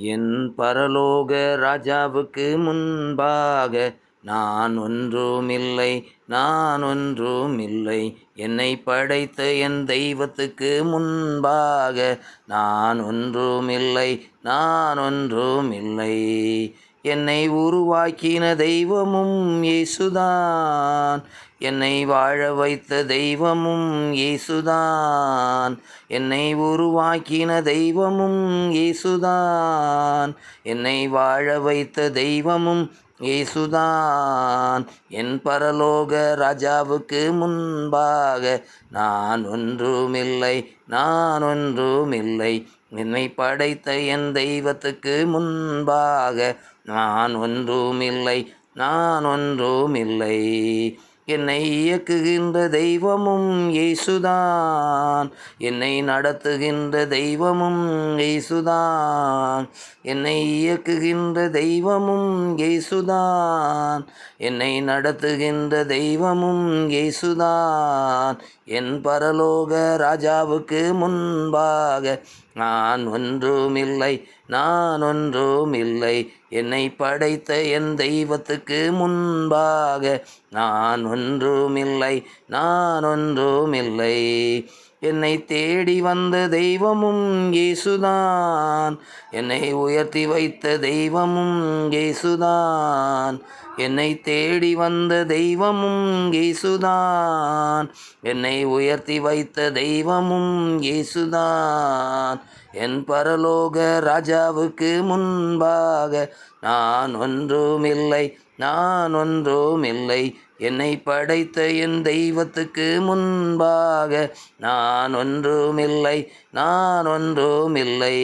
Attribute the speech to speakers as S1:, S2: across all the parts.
S1: என் பரலோக ராஜாவுக்கு முன்பாக நான் ஒன்றுமில்லை நான் ஒன்றுமில்லை. என்னை படைத்த என் தெய்வத்துக்கு முன்பாக நான் ஒன்றுமில்லை நான் ஒன்றுமில்லை. என்னை உருவாக்கின தெய்வமும் இயேசுதான். என்னை வாழ வைத்த தெய்வமும் இயேசுதான். என்னை உருவாக்கின தெய்வமும் இயேசுதான். என்னை வாழ வைத்த தெய்வமும் இயேசுதான். என் பரலோக ராஜாவுக்கு முன்பாக நான் ஒன்றுமில்லை நான் ஒன்றுமில்லை. என்னை படைத்த என் தெய்வத்துக்கு முன்பாக நான் ஒன்றுமில்லை நான் ஒன்றுமில்லை. என்னை இயக்குகின்ற தெய்வமும் இயேசுதான். என்னை நடத்துகின்ற தெய்வமும் இயேசுதான். என்னை இயக்குகின்ற தெய்வமும் இயேசுதான். என்னை நடத்துகின்ற தெய்வமும் இயேசுதான். என் பரலோக ராஜாவுக்கு முன்பாக நான் ஒன்றுமில்லை நான் ஒன்றுமில்லை. என்னை படைத்த என் தெய்வத்துக்கு முன்பாக நான் ஒன்றுமில்லை நான் ஒன்றுமில்லை என்னை தேடி வந்த தெய்வமும் இயேசுதான். என்னை உயர்த்தி வைத்த தெய்வமும் இயேசுதான். என்னை தேடி வந்த தெய்வமும் இயேசுதான். என்னை உயர்த்தி வைத்த தெய்வமும் இயேசுதான். என் பரலோக ராஜாவுக்கு முன்பாக நான் ஒன்றுமில்லை நான் ஒன்றுமில்லை என்னை படைத்த என் தெய்வத்துக்கு முன்பாக நான் ஒன்றுமில்லை நான் ஒன்றுமில்லை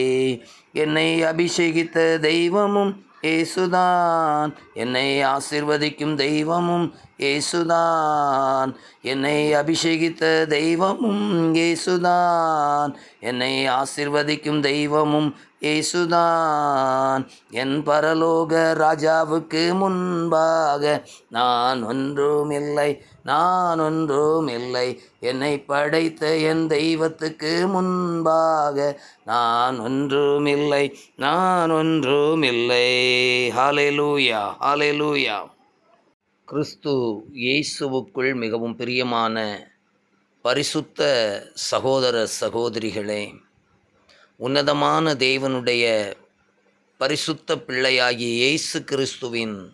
S1: என்னை அபிஷேகித்த தெய்வமும் ஏசுதான். என்னை ஆசிர்வதிக்கும் தெய்வமும் ஏசுதான் என்னை அபிஷேகித்த தெய்வமும் ஏசுதான் என்னை ஆசிர்வதிக்கும் தெய்வமும் ஏசுதான் என் பரலோக ராஜாவுக்கு முன்பாக நான் ஒன்றும் இல்லை நான் ஒன்றும் இல்லை என்னை படைத்த என் தெய்வத்துக்கு முன்பாக நான் ஒன்றும் இல்லை நான் ஒன்றும் இல்லை ஹாலே லூயா ஹாலே லூயா கிறிஸ்து இயேசுவுக்குள் மிகவும் பிரியமான பரிசுத்த சகோதர சகோதரிகளே உன்னதமான தேவனுடைய பரிசுத்த பிள்ளையாகிய இயேசு கிறிஸ்துவின்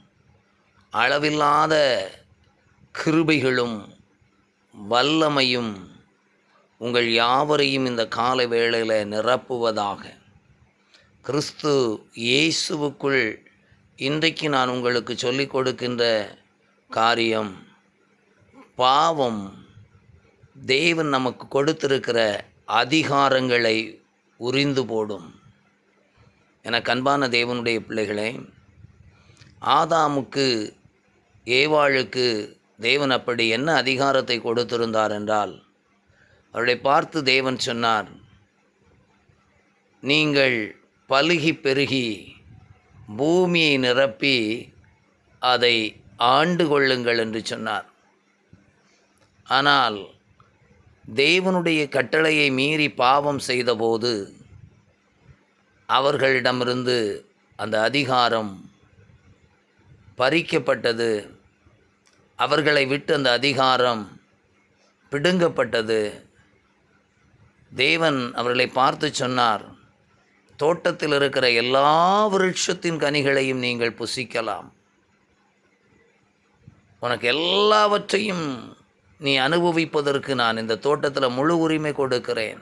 S1: அளவில்லாத கிருபைகளும் வல்லமையும் உங்கள் யாவரையும் இந்த கால வேளையில் நிரப்புவதாக. கிறிஸ்து இயேசுவுக்குள் இன்றைக்கு நான் உங்களுக்கு சொல்லிக் கொடுக்கின்ற காரியம். பாவம். தேவன் நமக்கு கொடுத்திருக்கிற அதிகாரங்களை உரிந்து போடும். என கண்பான தேவனுடைய பிள்ளைகளே ஆதாமுக்கு ஏவாளுக்கு தேவன் அப்படி என்ன அதிகாரத்தை கொடுத்திருந்தார் என்றால் அவரை பார்த்து தேவன் சொன்னார் நீங்கள் பலுகி பெருகி பூமியை நிரப்பி அதை ஆண்டு கொள்ளுங்கள் என்று சொன்னார். ஆனால் தேவனுடைய கட்டளையை மீறி பாவம் செய்தபோது அவர்களிடமிருந்து அந்த அதிகாரம் பறிக்கப்பட்டது. அவர்களை விட்டு அந்த அதிகாரம் பிடுங்கப்பட்டது. தேவன் அவர்களை பார்த்து சொன்னார் தோட்டத்தில் இருக்கிற எல்லா விருட்சத்தின் கனிகளையும் நீங்கள் புசிக்கலாம். உனக்கு எல்லாவற்றையும் நீ அனுபவிப்பதற்கு நான் இந்த தோட்டத்தில் முழு உரிமை கொடுக்கிறேன்.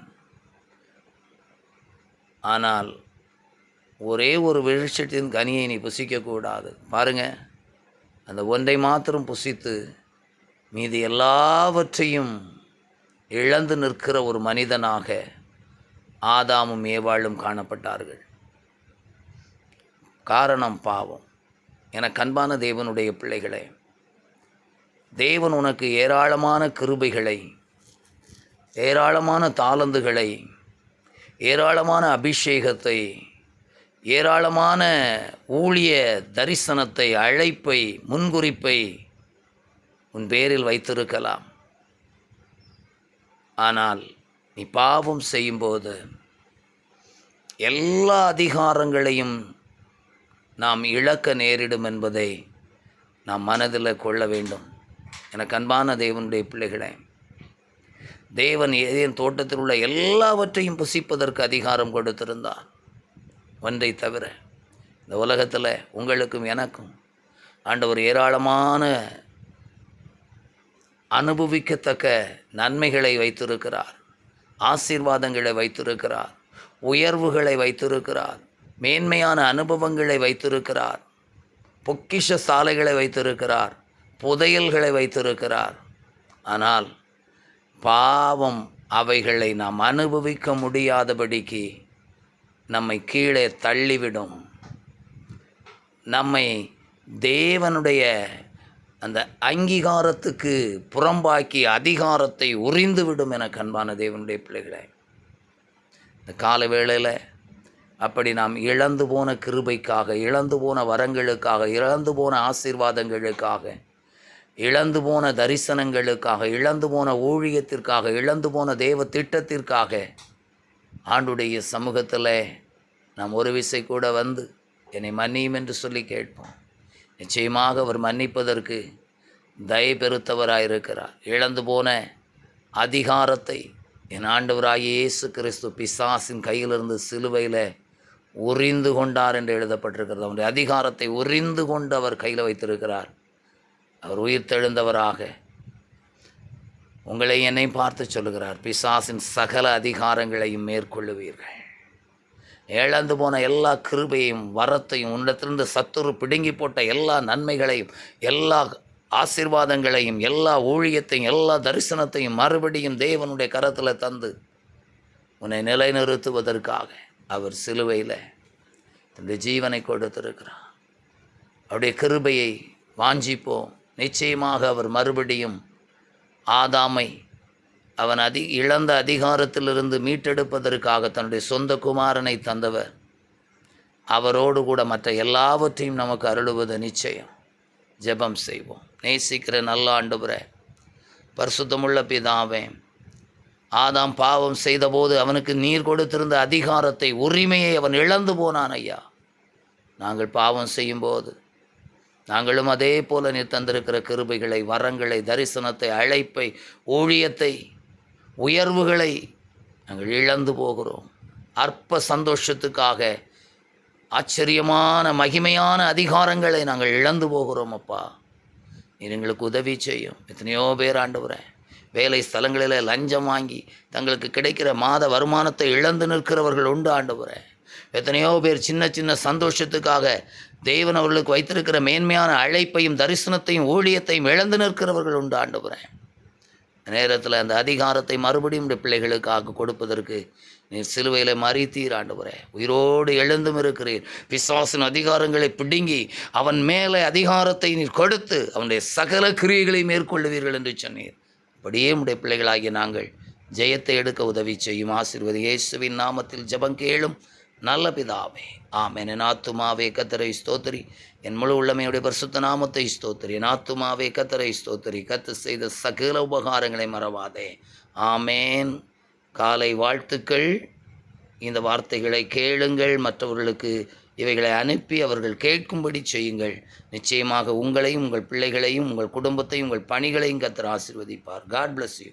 S1: ஆனால் ஒரே ஒரு வெளிச்சத்தின் கனியை நீ புசிக்கக்கூடாது பாருங்க அந்த ஒன்றை மாத்திரம் புசித்து மீது எல்லாவற்றையும் இழந்து நிற்கிற ஒரு மனிதனாக ஆதாமும் ஏவாளும் காணப்பட்டார்கள். காரணம் பாவம். என கண்பான தேவனுடைய பிள்ளைகளே தேவன் உனக்கு ஏராளமான கிருபைகளை ஏராளமான தாளந்துகளை ஏராளமான அபிஷேகத்தை ஏராளமான ஊழிய தரிசனத்தை அழைப்பை முன்குறிப்பை உன் பேரில் வைத்திருக்கலாம். ஆனால் நீ பாவம் செய்யும்போது எல்லா அதிகாரங்களையும் நாம் இழக்க நேரிடும் என்பதை நாம் மனதில் கொள்ள வேண்டும். எனக்கு அன்பான தேவனுடைய பிள்ளைகளே தேவன் ஏதேன் தோட்டத்தில் உள்ள எல்லாவற்றையும் புசிப்பதற்கு அதிகாரம் கொடுத்திருந்தார் ஒன்றை தவிர இந்த உலகத்தில் உங்களுக்கும் எனக்கும் ஆண்டவர் ஏராளமான அனுபவிக்கத்தக்க நன்மைகளை வைத்திருக்கிறார் ஆசீர்வாதங்களை வைத்திருக்கிறார் உயர்வுகளை வைத்திருக்கிறார் மேன்மையான அனுபவங்களை வைத்திருக்கிறார் பொக்கிஷ சாலைகளை வைத்திருக்கிறார் புதையல்களை வைத்திருக்கிறார். ஆனால் பாவம் அவைகளை நாம் அனுபவிக்க முடியாதபடிக்கு நம்மை கீழே தள்ளிவிடும். நம்மை தேவனுடைய அந்த அங்கீகாரத்துக்கு புறம்பாக்கி அதிகாரத்தை உறிந்துவிடும் என கண்பான தேவனுடைய பிள்ளைகளை. இந்த கால வேளையில் அப்படி நாம் இழந்து போன கிருபைக்காக இழந்து போன வரங்களுக்காக இழந்து போன ஆசீர்வாதங்களுக்காக இழந்து போன தரிசனங்களுக்காக இழந்து போன ஊழியத்திற்காக இழந்து போன தேவ திட்டத்திற்காக ஆண்டுடைய சமூகத்தில் நாம் ஒரு விசை கூட வந்து என்னை மன்னியும் என்று சொல்லி கேட்போம். நிச்சயமாக அவர் மன்னிப்பதற்கு தயை பெருத்தவராயிருக்கிறார். இழந்து போன அதிகாரத்தை என் ஆண்டவராகிய இயேசு கிறிஸ்து பிசாசின் கையிலிருந்து சிலுவையில் உறிந்து கொண்டார் என்று எழுதப்பட்டிருக்கிறது. அவருடைய அதிகாரத்தை உறிந்து கொண்டு அவர் கையில் வைத்திருக்கிறார். அவர் உயிர்த்தெழுந்தவராக. உங்களை என்னை பார்த்து சொல்லுகிறார் பிசாசின் சகல அதிகாரங்களையும் மேற்கொள்ளுவீர்கள். இழந்து போன எல்லா கிருபையும் வரத்தையும் உன்னிடத்திலிருந்து சத்துரு பிடுங்கி போட்ட எல்லா நன்மைகளையும் எல்லா ஆசீர்வாதங்களையும் எல்லா ஊழியத்தையும் எல்லா தரிசனத்தையும் மறுபடியும் தேவனுடைய கரத்தில் தந்து உன்னை நிலைநிறுத்துவதற்காக அவர் சிலுவையில் இந்த ஜீவனை கொடுத்திருக்கிறார். அவருடைய கிருபையை வாஞ்சிப்போம். நிச்சயமாக அவர் மறுபடியும் ஆதாமை அவன் அதி இழந்த அதிகாரத்திலிருந்து மீட்டெடுப்பதற்காக தன்னுடைய சொந்த குமாரனை தந்தவர். அவரோடு கூட மற்ற எல்லாவற்றையும் நமக்கு அருளுவது நிச்சயம். ஜெபம் செய்வோம். நேசிக்கிற நல்ல ஆண்டவரே பரிசுத்தமுள்ள பிதாவே ஆதாம் பாவம் செய்தபோது அவனுக்கு நீர் கொடுத்திருந்த அதிகாரத்தை உரிமையை அவன் இழந்து போனான் ஐயா. நாங்கள் பாவம் செய்யும்போது நாங்களும் அதே போல நீர் தந்திருக்கிற கிருபைகளை வரங்களை தரிசனத்தை அழைப்பை ஊழியத்தை உயர்வுகளை நாங்கள் இழந்து போகிறோம். அற்ப சந்தோஷத்துக்காக ஆச்சரியமான மகிமையான அதிகாரங்களை நாங்கள் இழந்து போகிறோம் அப்பா. நீர் எங்களுக்கு உதவி செய்யும். எத்தனையோ பேர் ஆண்டவரேன் வேலை ஸ்தலங்களில் லஞ்சம் வாங்கி தங்களுக்கு கிடைக்கிற மாத வருமானத்தை இழந்து நிற்கிறவர்கள் உண்டு ஆண்டவரே. எத்தனையோ பேர் சின்ன சின்ன சந்தோஷத்துக்காக தேவன் அவர்களுக்கு வைத்திருக்கிற மேன்மையான அழைப்பையும் தரிசனத்தையும் ஊழியத்தையும் இழந்து நிற்கிறவர்கள் உண்டு ஆண்டுபுறேன் நேரத்தில் அந்த அதிகாரத்தை மறுபடியும் உடைய பிள்ளைகளுக்காக கொடுப்பதற்கு நீர் சிலுவையில் மறித்தீர் ஆண்டவரே. உயிரோடு எழுந்தும் இருக்கிறீர். பிசாசின் அதிகாரங்களை பிடுங்கி அவன் மேலே அதிகாரத்தை நீர் கொடுத்து அவனுடைய சகல கிரியைகளை மேற்கொள்ளுவீர்கள் என்று சொன்னீர். அப்படியே உடைய பிள்ளைகளாகிய நாங்கள் ஜெயத்தை எடுக்க உதவி செய்யும். ஆசீர்வதி இயேசுவின் நாமத்தில் ஜபம் கேளும். நல்ல பிதாவே. ஆமென். என் ஆத்துமாவே கத்தரை ஸ்தோத்திரி. என் முழு உள்ளமையுடைய பரிசுத்த நாமத்தை ஸ்தோத்திரி. என் ஆத்துமாவே கத்தரை ஸ்தோத்திரி. கத்து செய்த சகல உபகாரங்களை மறவாதே. ஆமேன். காலை வாழ்த்துக்கள். இந்த வார்த்தைகளை கேளுங்கள். மற்றவர்களுக்கு இவைகளை அனுப்பி அவர்கள் கேட்கும்படி செய்யுங்கள். நிச்சயமாக உங்களையும் உங்கள் பிள்ளைகளையும் உங்கள் குடும்பத்தையும் உங்கள் பணிகளையும் கத்தர் ஆசிர்வதிப்பார். God bless you